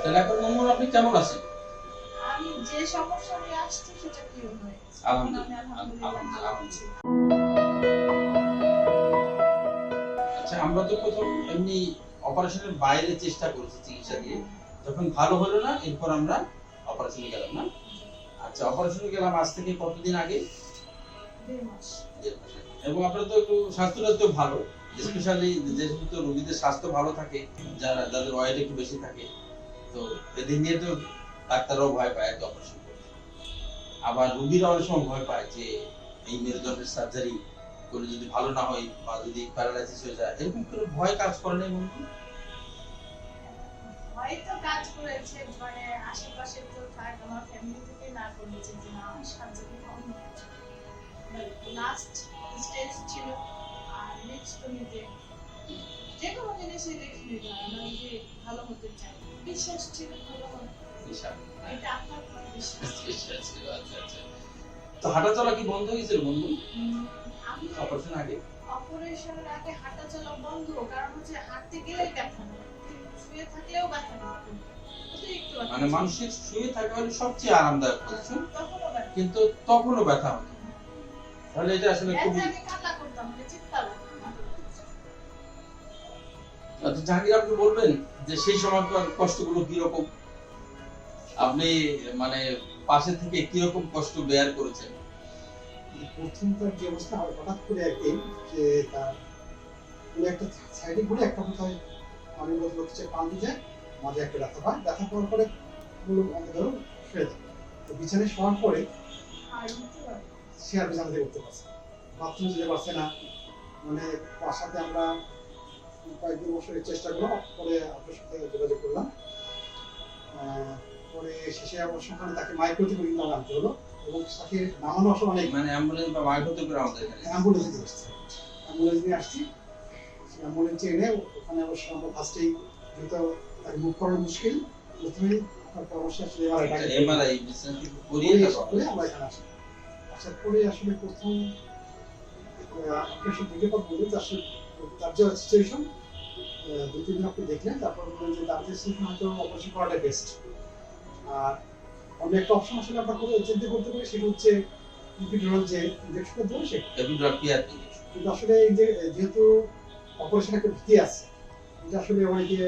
তাহলে এখন মোহাম্মদ আপনি কেমন আছেন? আমি যে সমস্যা নিয়ে আসছি সেটা ক্লিয়ার হয়ে আলহামদুলিল্লাহ, আলহামদুলিল্লাহ আচ্ছা আমরা তো প্রথম এমনি অপারেশনের বাইরে চেষ্টা করেছি চিকিৎসা দিয়ে যখন ভালো হলো না এরপর আমরা অপারেশনে গেলাম না? আচ্ছা অপারেশনে গেলাম আজ থেকে কতদিন আগে? এবং আপনার তো একটু স্বাস্থ্যটা তো ভালো স্পেশালি যে সমস্ত রোগীদের স্বাস্থ্য ভালো থাকে যারা যাদের ওয়েট একটু বেশি থাকে তো এদের নিয়ে তো ডাক্তাররাও ভয় পায় এত অপারেশন করতে আবার রোগীরা অনেক সময় ভয় পায় যে এই মেরুদণ্ডের সার্জারি করে যদি ভালো না হয় বা যদি প্যারালাইসিস হয়ে যায়, এরকম করে ভয় কাজ করে না? হয়তো কাজ করেছে মানে আশেপাশে আমার ফ্যামিলি থেকে না করেছে যে না লাস্ট ছিল, আর নেক্সট যে কোনো জিনিসই রিস্ক নিতে হয় না যে ভালো হতে চাই। বিশ্বাস ছিল ভালো হবে। এটা আপনার বিশ্বাস। বিশ্বাস ছিল, আচ্ছা, আচ্ছা। তো হাঁটা চলা কি বন্ধ হয়ে গেছিল বন্ধু অপারেশন আগে? অপারেশনের আগে হাঁটা চলা বন্ধ কারণ হচ্ছে হাঁটতে গেলেই ব্যথা শুয়ে থাকলেও ব্যথা মানে। মানুষের শুয়ে থাকা হলো সবচেয়ে আরামদায়ক তখনও ব্যথা কিন্তু তখনও ব্যথা হতো তাহলে এটা আসলে খুবই কান্না করতাম মানে চিৎকার করতাম। জাহাঙ্গীর, আপনি বলবেন যে সেই সময়কার কষ্টগুলো কীরকম? আপনি মানে পাশে থেকে কীরকম কষ্ট বেয়ার করেছেন? প্রথমকার যে অবস্থা হঠাৎ করে একদিন যে তার কোনো একটা সাইডে ঘুরে একটা কোথায় আমি বলতে হচ্ছে পান যায়, মাঝে একটা ব্যথা পায়, ব্যথা পাওয়ার পরে আমাকে ধরো দেয়। তো বিছানায় শোয়ার পরে সে আর বিছানা থেকে উঠতে পারছে বাথরুমে যেতে পারছে না। মানে বাসাতে আমরা কয়েকদিন বছরের চেষ্টা করলাম পরে আপনার সাথে যোগাযোগ করলাম। পরে শেষে অবশ্য ওখানে তাকে মাইক্রোতে করে আনতে হলো এবং তাকে নামানো আসলে অনেক মানে অ্যাম্বুলেন্স বা মাইক হতে করে আমাদের অ্যাম্বুলেন্স নিয়ে আসছি। অ্যাম্বুলেন্স নিয়ে আসছি। অ্যাম্বুলেন্সে এনে ওখানে অবশ্য আমরা ফার্স্টেই যেহেতু তাকে মুখ করানো মুশকিল। প্রথমেই আপনার পরামর্শ আসলে এমআরআই এমআরআই করিয়ে করে আমরা এখানে আসি। আসার পরে আসলে প্রথম আপনার সাথে পর বলি। তার যে সিচুয়েশন দু তিন দেখলেন তারপর বললেন যে সিচুয়েশন হয়তো অপারেশন বেস্ট আর অন্য একটা অপশন আসলে আমরা করে চিন্তা করতে পারি সেটা হচ্ছে ইপিডুরাল যে সেটা কিন্তু আসলে যেহেতু অপারেশন একটা ভীতি আছে এটা আসলে অনেকে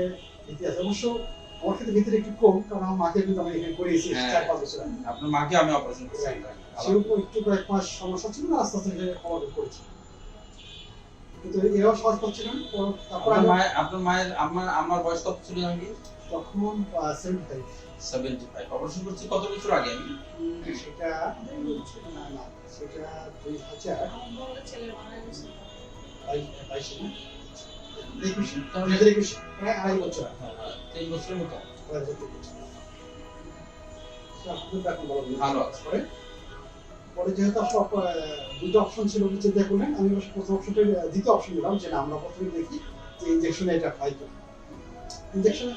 ভীতি আছে। অবশ্য আমার ক্ষেত্রে ভীতিটা একটু কম কারণ আমার মাকে কিন্তু আমি এখানে করিয়েছি হ্যাঁ। চার পাঁচ বছর আগে। আপনার মাকে আমি অপারেশন করছি। তো একটু কয়েক মাস সমস্যা ছিল না আস্তে আস্তে করেছে কিন্তু এরাও সহজ পাচ্ছিল না তারপর আপনার মায়ের আপনার মায়ের আমার আমার বয়স কত ছিল জাহাঙ্গীর তখন seventy five seventy five operation করছি কত বছর আগে আমি? সেটা না না সেটা দুই হাজার আমার বড় ছেলে মারা গেছে বাইশ- বাইশে না? একুশে। দুই তাহলে হাজার একুশে। প্রায় আড়াই বছর। হ্যাঁ, তিন বছরের মতো। ভালো আছে। পরে যেহেতু দুটো অপশন ছিল আমি প্রথম অপশনটা দ্বিতীয় অপশন দিলাম যে না আমরা প্রথমে দেখি যে ইঞ্জেকশনে এটা খাই কিনা ইঞ্জেকশন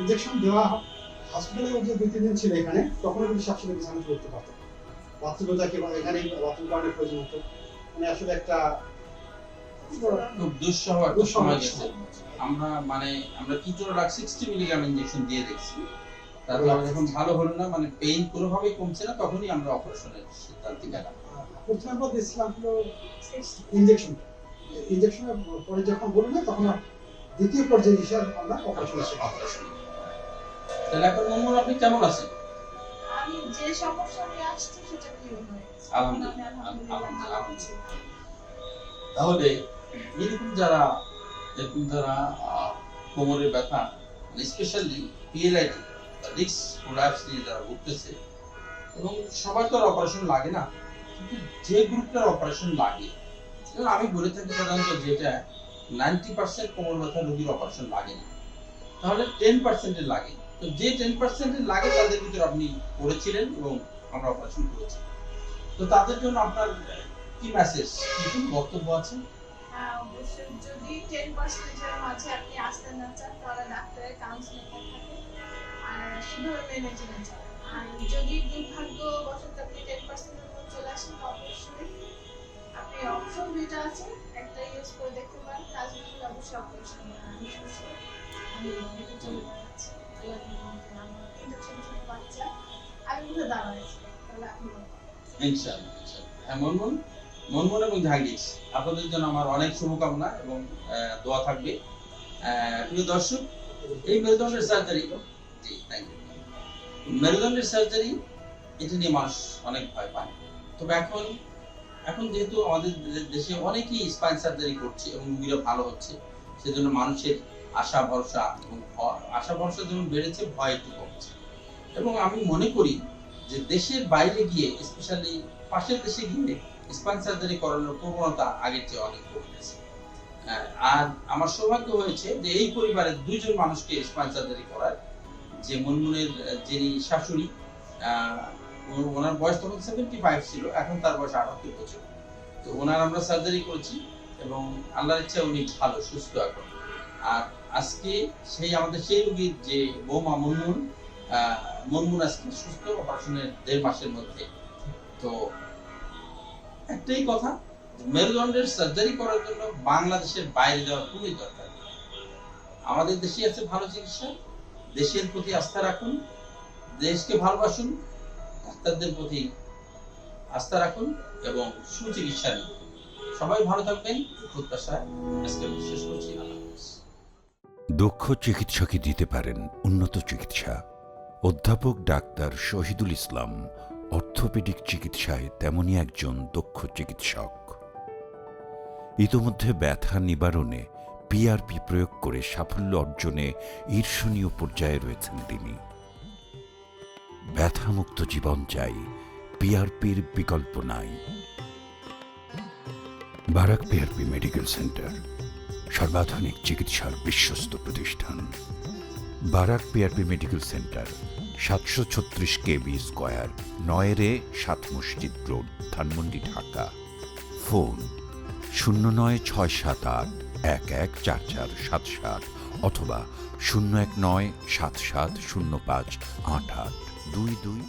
ইঞ্জেকশন দেওয়া হসপিটালে যে দুই তিন দিন ছিল এখানে তখন কিন্তু আসলে বিছানা করতে পারতো। বাথরুমে তাকে বা এখানে বাথরুম করানোর প্রয়োজন হতো। মানে আসলে একটা খুব দুঃসহ একটা দুঃসহ সময় গেছে আমরা মানে আমরা কিটোরাক সিক্সটি মিলিগ্রাম ইঞ্জেকশন দিয়ে দেখছি। তারপর যখন ভালো হলো না মানে পেইন কোনোভাবেই কমছে না তখনই আমরা অপারেশনের সিদ্ধান্তে গেলাম প্রথমে আমরা দিয়েছিলাম হলো ইঞ্জেকশন ইঞ্জেকশনের পরে যখন বলল না তখন দ্বিতীয় পর্যায়ে হিসাবে আমরা অপারেশন অপারেশন তাহলে এখন মোহাম্মদ আপনি কেমন আছেন? আমি যে সমস্যা নিয়ে আসছি সেটা ক্লিয়ার হয়ে আলহামদুলিল্লাহ, আমি আলহামদুলিল্লাহ। ভালো আছি। তাহলে এরকম যারা এরকম যারা আহ, কোমরের ব্যথা স্পেশালি পিএলআইটি রিক্স তো অপারেশন অপারেশন লাগে আমি বলে থাকি সাধারণত যেটা নাইনটি পার্সেন্ট কোমর ব্যথা রোগীর অপারেশন লাগে না, তাহলে টেন পার্সেন্টের লাগে। তো যে টেন পার্সেন্টের লাগে, তাদের ভিতরে আপনি করেছিলেন এবং আমরা অপারেশন করেছি। তো তাদের জন্য আপনার কি মেসেজ কি বক্তব্য আছে? হ্যাঁ যদি টেন পার্সেন্টের মাঝে আপনি আসতে না চান, তাহলে ডাক্তারের কাউন্সিলিং থাকে চান আর যদি আপনি টেন পার্সেন্টের চলে আসেন অবশ্যই আপনি অপশন দুইটা আছে, একটা ইউজ করে দেখতে পারেন। অবশ্যই আমি। হ্যাঁ আপনাদের জন্য আমার অনেক শুভকামনা এবং দোয়া থাকবে। প্রিয় দর্শক, এই মেরুদণ্ডের সার্জারি মেরুদণ্ডের সার্জারি এটা নিয়ে মানুষ অনেক ভয় পায়। তবে এখন এখন যেহেতু আমাদের দেশে অনেকেই স্পাইন সার্জারি করছে এবং ভালো হচ্ছে সেজন্য মানুষের আশা ভরসা এবং আশা ভরসা যেমন বেড়েছে ভয় একটু কমছে। এবং আমি মনে করি যে দেশের বাইরে গিয়ে স্পেশালি পাশের দেশে গিয়ে স্পাইন সার্জারি করানোর প্রবণতা আগের চেয়ে অনেক কমে গেছে আহ, আর আমার সৌভাগ্য হয়েছে যে এই পরিবারের দুইজন মানুষকে স্পাইন সার্জারি করার যে মনমুনের যিনি শাশুড়ি ওনার বয়স তখন সেভেন্টি ফাইভ ছিল, এখন তার বয়স আটাত্তর বছর। তো ওনার আমরা সার্জারি করেছি এবং আল্লাহর ইচ্ছা উনি ভালো, সুস্থ এখন। আর আজকে সেই আমাদের সেই রুগীর যে বৌমা মনমুন মনমুন আজকে সুস্থ অপারেশনের দেড় মাসের মধ্যে। তো একটাই কথা, মেরুদণ্ডের সার্জারি করার জন্য বাংলাদেশের বাইরে যাওয়ার খুবই দরকার। আমাদের দেশে আছে ভালো চিকিৎসা দেশের প্রতি আস্থা রাখুন, দেশকে ভালোবাসুন, ডাক্তারদের প্রতি আস্থা রাখুন এবং সুচিকিৎসা নিন। সবাই ভালো থাকবেন, প্রত্যাশা আজকে শেষ করছি দক্ষ চিকিৎসকই দিতে পারেন উন্নত চিকিৎসা। অধ্যাপক ডাক্তার শহীদুল ইসলাম, অর্থোপেডিক চিকিৎসায় তেমনই একজন দক্ষ চিকিৎসক। ইতোমধ্যে ব্যথা নিবারণে পিআরপি প্রয়োগ করে সাফল্য অর্জনে ঈর্ষণীয় পর্যায়ে রয়েছেন তিনি। ব্যথামুক্ত জীবন চাই পিআরপির বিকল্প নাই। বারাক পিআরপি মেডিকেল সেন্টার, সর্বাধুনিক চিকিৎসার বিশ্বস্ত প্রতিষ্ঠান। বারাক পিআরপি মেডিকেল সেন্টার, সাতশো ছত্রিশ কেবি স্কোয়ার, নয়েরে সাত মসজিদ রোড, ধানমন্ডি, ঢাকা। ফোন, শূন্য নয় ছয় সাত আট। এক এক চার চার সাত সাত অথবা শূন্য এক নয় সাত সাত শূন্য পাঁচ আট আট দুই দুই